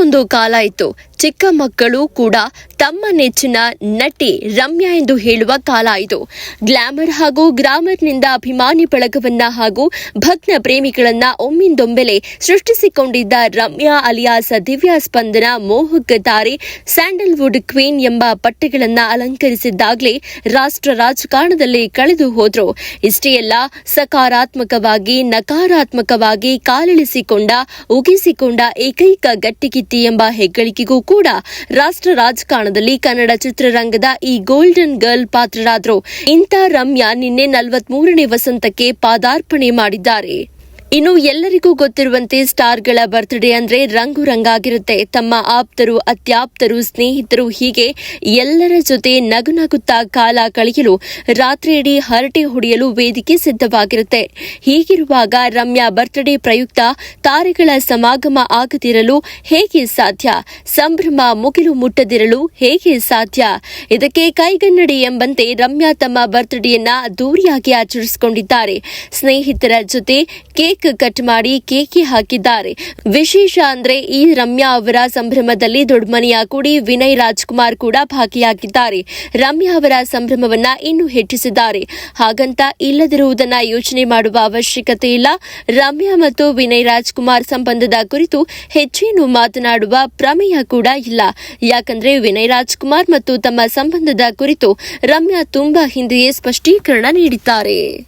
ಒಂದು ಕಾಲ ಇತ್ತು. ಚಿಕ್ಕ ಮಕ್ಕಳು ಕೂಡ ತಮ್ಮ ನೆಚ್ಚಿನ ನಟಿ ರಮ್ಯಾ ಎಂದು ಹೇಳುವ ಕಾಲ ಇದು. ಗ್ಲಾಮರ್ ಹಾಗೂ ಗ್ರಾಮರ್ನಿಂದ ಅಭಿಮಾನಿ ಬಳಗವನ್ನ ಹಾಗೂ ಭಗ್ನ ಪ್ರೇಮಿಗಳನ್ನ ಒಮ್ಮಿಂದೊಮ್ಮೆಲೆ ಸೃಷ್ಟಿಸಿಕೊಂಡಿದ್ದ ರಮ್ಯಾ ಅಲಿಯಾಸ್ ದಿವ್ಯಾ ಸ್ಪಂದನ ಮೋಹಕ ತಾರೆ ಸ್ಯಾಂಡಲ್ವುಡ್ ಕ್ವೀನ್ ಎಂಬ ಪಟ್ಟೆಗಳನ್ನ ಅಲಂಕರಿಸಿದ್ದಾಗಲೇ ರಾಷ್ಟ್ರ ರಾಜಕಾರಣದಲ್ಲಿ ಕಳೆದು ಹೋದ್ರು. ಇಷ್ಟೇ ಅಲ್ಲ, ಸಕಾರಾತ್ಮಕವಾಗಿ, ನಕಾರಾತ್ಮಕವಾಗಿ ಕಾಲಿಳಿಸಿಕೊಂಡ, ಉಗಿಸಿಕೊಂಡ ಏಕೈಕ ಗಟ್ಟಿಗಿತ್ತಿ ಎಂಬ ಹೆಗ್ಗಳಿಕೆಗೂ ಕೂಡ ರಾಷ್ಟ್ರ ರಾಜಕಾರಣದಲ್ಲಿ ಕನ್ನಡ ಚಿತ್ರರಂಗದ ಈ ಗೋಲ್ಡನ್ ಗರ್ಲ್ ಪಾತ್ರರಾದರು. ಇಂಥ ರಮ್ಯಾ ನಿನ್ನೆ ನಲವತ್ಮೂರನೇ ವಸಂತಕ್ಕೆ ಪಾದಾರ್ಪಣೆ ಮಾಡಿದ್ದಾರೆ. ಇನ್ನು ಎಲ್ಲರಿಗೂ ಗೊತ್ತಿರುವಂತೆ ಸ್ಟಾರ್ಗಳ ಬರ್ತ್ಡೇ ಅಂದ್ರೆ ರಂಗು ರಂಗಾಗಿರುತ್ತೆ ತಮ್ಮ ಆಪ್ತರು, ಅತ್ಯಾಪ್ತರು, ಸ್ನೇಹಿತರು ಹೀಗೆ ಎಲ್ಲರ ಜೊತೆ ನಗು ನಗುತ್ತಾ ಕಾಲ ಕಳೆಯಲು, ರಾತ್ರಿಯಿಡೀ ಹರಟೆ ಹೊಡೆಯಲು ವೇದಿಕೆ ಸಿದ್ಧವಾಗಿರುತ್ತೆ. ಹೀಗಿರುವಾಗ ರಮ್ಯಾ ಬರ್ತ್ಡೇ ಪ್ರಯುಕ್ತ ತಾರೆಗಳ ಸಮಾಗಮ ಆಗದಿರಲು ಹೇಗೆ ಸಾಧ್ಯ? ಸಂಭ್ರಮ ಮುಗಿಲು ಮುಟ್ಟದಿರಲು ಹೇಗೆ ಸಾಧ್ಯ? ಇದಕ್ಕೆ ಕೈಗನ್ನಡಿ ಎಂಬಂತೆ ರಮ್ಯಾ ತಮ್ಮ ಬರ್ತ್ಡೇಯನ್ನ ದೂರಿಯಾಗಿ ಆಚರಿಸಿಕೊಂಡಿದ್ದಾರೆ. ಸ್ನೇಹಿತರ ಜೊತೆ ಕೇಕ್ ಕಟ್ ಮಾಡಿ ಕೇಕಿ ಹಾಕಿದ್ದಾರೆ. ವಿಶೇಷ ಅಂದ್ರೆ ಈ ರಮ್ಯಾ ಅವರ ಸಂಭ್ರಮದಲ್ಲಿ ದೊಡ್ಡಮನೆಯ ಕುಡಿ ವಿನಯ್ ರಾಜ್ಕುಮಾರ್ ಕೂಡ ಭಾಗಿಯಾಗಿದ್ದಾರೆ. ರಮ್ಯಾ ಅವರ ಸಂಭ್ರಮವನ್ನ ಇನ್ನೂ ಹೆಚ್ಚಿಸಿದ್ದಾರೆ. ಹಾಗಂತ ಇಲ್ಲದಿರುವುದನ್ನ ಯೋಚನೆ ಮಾಡುವ ಅವಶ್ಯಕತೆ ಇಲ್ಲ. ರಮ್ಯಾ ಮತ್ತು ವಿನಯ್ ರಾಜ್ಕುಮಾರ್ ಸಂಬಂಧದ ಕುರಿತು ಹೆಚ್ಚೇನು ಮಾತನಾಡುವ ಪ್ರಮೇಯ ಕೂಡ ಇಲ್ಲ. ಯಾಕಂದ್ರೆ ವಿನಯ್ ರಾಜ್ಕುಮಾರ್ ಮತ್ತು ತಮ್ಮ ಸಂಬಂಧದ ಕುರಿತು ರಮ್ಯಾ ತುಂಬಾ ಹಿಂದೆಯೇ ಸ್ಪಷ್ಟೀಕರಣ ನೀಡಿದ್ದಾರೆ.